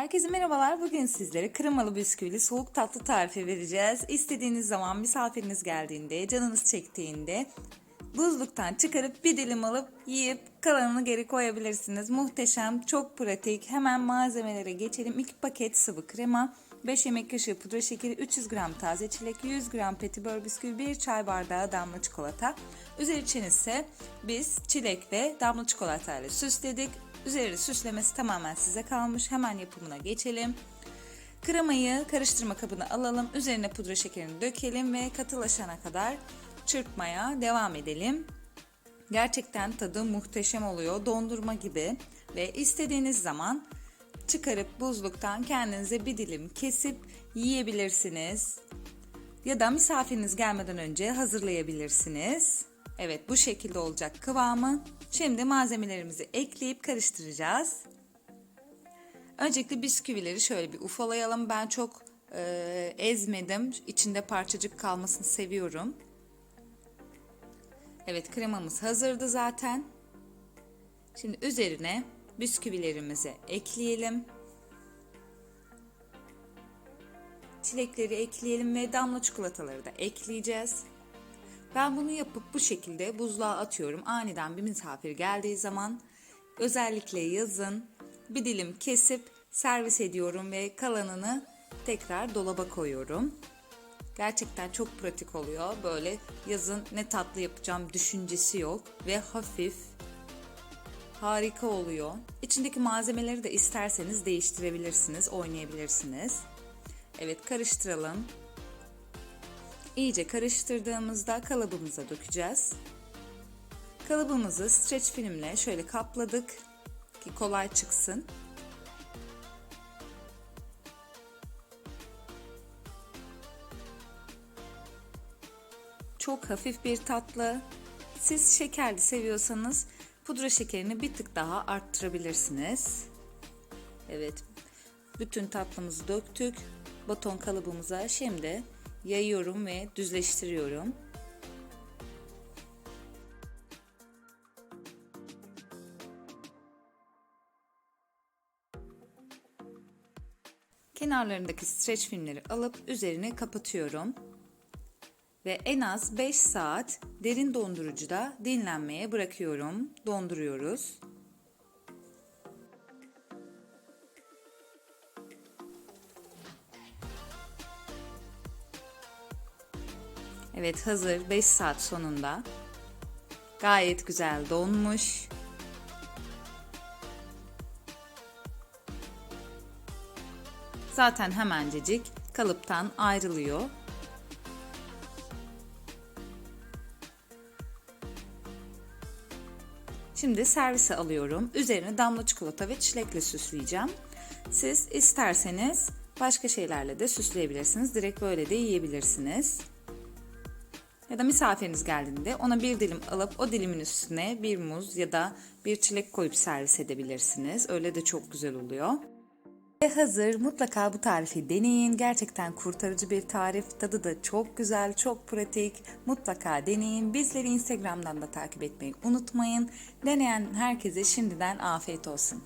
Herkese merhabalar. Bugün sizlere kremalı bisküvili soğuk tatlı tarifi vereceğiz. İstediğiniz zaman misafiriniz geldiğinde, canınız çektiğinde buzluktan çıkarıp bir dilim alıp yiyip kalanını geri koyabilirsiniz. Muhteşem, çok pratik. Hemen malzemelere geçelim. 2 paket sıvı krema, 5 yemek kaşığı pudra şekeri, 300 gram taze çilek, 100 gram petibör bisküvi, 1 çay bardağı damla çikolata. Üzeri için ise biz çilek ve damla çikolata ile süsledik. Üzeri süslemesi tamamen size kalmış. Hemen yapımına geçelim. Kremayı karıştırma kabına alalım. Üzerine pudra şekerini dökelim ve katılaşana kadar çırpmaya devam edelim. Gerçekten tadı muhteşem oluyor. Dondurma gibi ve istediğiniz zaman çıkarıp buzluktan kendinize bir dilim kesip yiyebilirsiniz. Ya da misafiriniz gelmeden önce hazırlayabilirsiniz. Evet bu şekilde olacak kıvamı. Şimdi malzemelerimizi ekleyip karıştıracağız. Öncelikle bisküvileri şöyle bir ufalayalım. Ben çok e, ezmedim. İçinde parçacık kalmasını seviyorum. Evet kremamız hazırdı zaten. Şimdi üzerine bisküvilerimizi ekleyelim. Çilekleri ekleyelim ve damla çikolataları da ekleyeceğiz. Ben bunu yapıp bu şekilde buzluğa atıyorum. Aniden bir misafir geldiği zaman özellikle yazın bir dilim kesip servis ediyorum ve kalanını tekrar dolaba koyuyorum. Gerçekten çok pratik oluyor. Böyle yazın ne tatlı yapacağım düşüncesi yok ve hafif harika oluyor. İçindeki malzemeleri de isterseniz değiştirebilirsiniz, oynayabilirsiniz. Evet karıştıralım. İyice karıştırdığımızda kalıbımıza dökeceğiz. Kalıbımızı streç filmle şöyle kapladık ki kolay çıksın. Çok hafif bir tatlı. Siz şekerli seviyorsanız pudra şekerini bir tık daha arttırabilirsiniz. Evet. Bütün tatlımızı döktük. Baton kalıbımıza şimdi yayıyorum ve düzleştiriyorum. Kenarlarındaki streç filmleri alıp üzerine kapatıyorum. Ve en az 5 saat derin dondurucuda dinlenmeye bırakıyorum. Donduruyoruz. Evet hazır 5 saat sonunda. Gayet güzel donmuş. Zaten hemencecik kalıptan ayrılıyor. Şimdi servise alıyorum. Üzerine damla çikolata ve çilekle süsleyeceğim. Siz isterseniz başka şeylerle de süsleyebilirsiniz. Direkt böyle de yiyebilirsiniz. Ya da misafiriniz geldiğinde ona bir dilim alıp o dilimin üstüne bir muz ya da bir çilek koyup servis edebilirsiniz. Öyle de çok güzel oluyor. Ve hazır mutlaka bu tarifi deneyin. Gerçekten kurtarıcı bir tarif. Tadı da çok güzel, çok pratik. Mutlaka deneyin. Bizleri Instagram'dan da takip etmeyi unutmayın. Deneyen herkese şimdiden afiyet olsun.